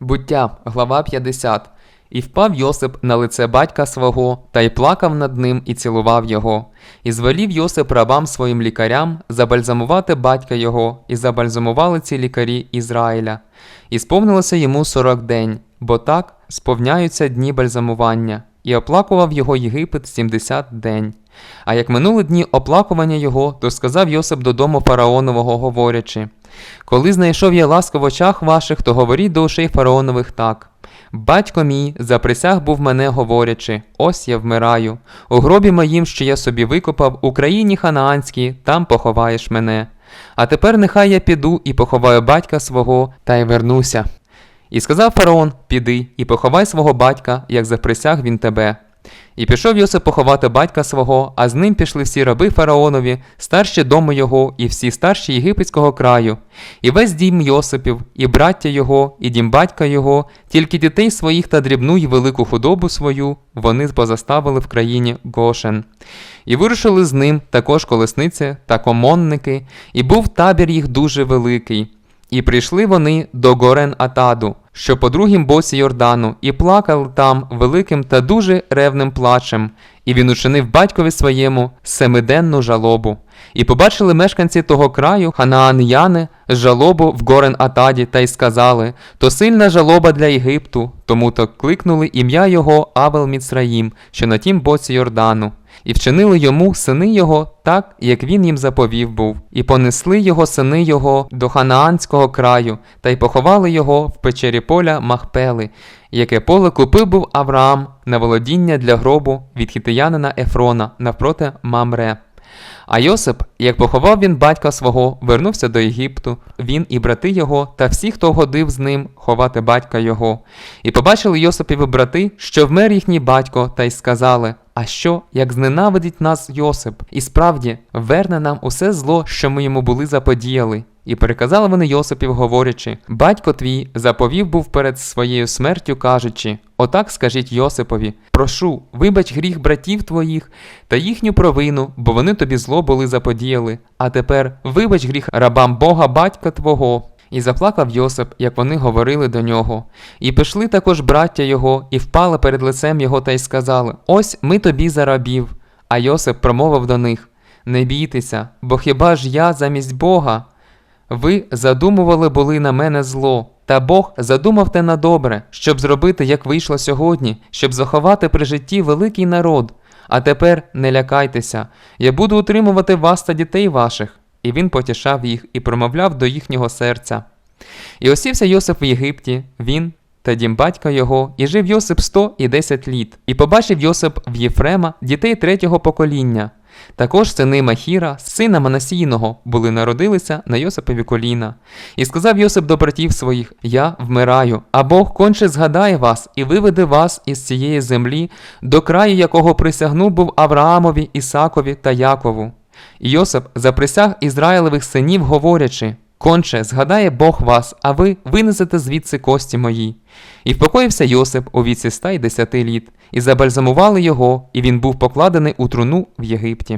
Буття, глава 50. І впав Йосип на лице батька свого, та й плакав над ним і цілував його. І звелів Йосип рабам своїм лікарям забальзамувати батька його, і забальзамували ці лікарі Ізраїля. І сповнилося йому сорок день, бо так сповняються дні бальзамування, і оплакував його Єгипет сімдесят день. А як минули дні оплакування його, то сказав Йосип додому фараонового, говорячи: Коли знайшов я ласку в очах ваших, то говоріть до ушей фараонових так. Батько мій заприсяг був мене, говорячи: ось я вмираю. У гробі моїм, що я собі викопав, у країні ханаанській, там поховаєш мене. А тепер нехай я піду і поховаю батька свого, та й вернуся. І сказав фараон: Піди і поховай свого батька, як заприсяг він тебе. І пішов Йосип поховати батька свого, а з ним пішли всі раби фараонові, старші дому його, і всі старші єгипетського краю, і весь дім Йосипів, і браття його, і дім батька його, тільки дітей своїх та дрібну й велику худобу свою вони позаставили в країні Гошен. І вирушили з ним також колесниці та комонники, і був табір їх дуже великий. І прийшли вони до Горен Атаду, що по другім боці Йордану, і плакали там великим та дуже ревним плачем, і він учинив батькові своєму семиденну жалобу. І побачили мешканці того краю, ханаан'яни, жалобу в Горен Атаді, та й сказали: то сильна жалоба для Єгипту, тому то кликнули ім'я його Авел Міцраїм, що на тім боці Йордану. І вчинили йому сини його так, як він їм заповів був, і понесли його сини його до ханаанського краю, та й поховали його в печері поля Махпели, яке поле купив був Авраам на володіння для гробу від хітиянина Ефрона навпроти Мамре. А Йосип, як поховав він батька свого, вернувся до Єгипту, він і брати його, та всі, хто годив з ним ховати батька його. І побачили Йосипові брати, що вмер їхній батько, та й сказали: А що, як зненавидить нас Йосип, і справді верне нам усе зло, що ми йому були заподіяли. І переказали вони Йосипів, говорячи: Батько твій заповів був перед своєю смертю, кажучи: Отак скажіть Йосипові: Прошу, вибач гріх братів твоїх та їхню провину, бо вони тобі зло були заподіяли. А тепер вибач гріх рабам Бога батька твого. І заплакав Йосип, як вони говорили до нього. І пішли також браття його, і впали перед лицем його та й сказали: Ось ми тобі за рабів. А Йосип промовив до них: Не бійтеся, бо хіба ж я замість Бога? Ви задумували були на мене зло, та Бог задумав те на добре, щоб зробити, як вийшло сьогодні, щоб заховати при житті великий народ. А тепер не лякайтеся, я буду утримувати вас та дітей ваших. І він потішав їх і промовляв до їхнього серця. І осівся Йосип в Єгипті, він та дім батька його, і жив Йосип сто і десять літ, і побачив Йосип в Єфрема дітей третього покоління. Також сини Махіра, сина Манасійного, були народилися на Йосипові коліна. І сказав Йосип до братів своїх: Я вмираю, а Бог конче згадає вас і виведе вас із цієї землі, до краю якого присягнув був Авраамові, Ісакові та Якову. І Йосип заприсяг Ізраїлевих синів, говорячи: Конче, згадає Бог вас, а ви винесете звідси кості мої. І впокоївся Йосип у віці ста й десяти літ, і забальзамували його, і він був покладений у труну в Єгипті.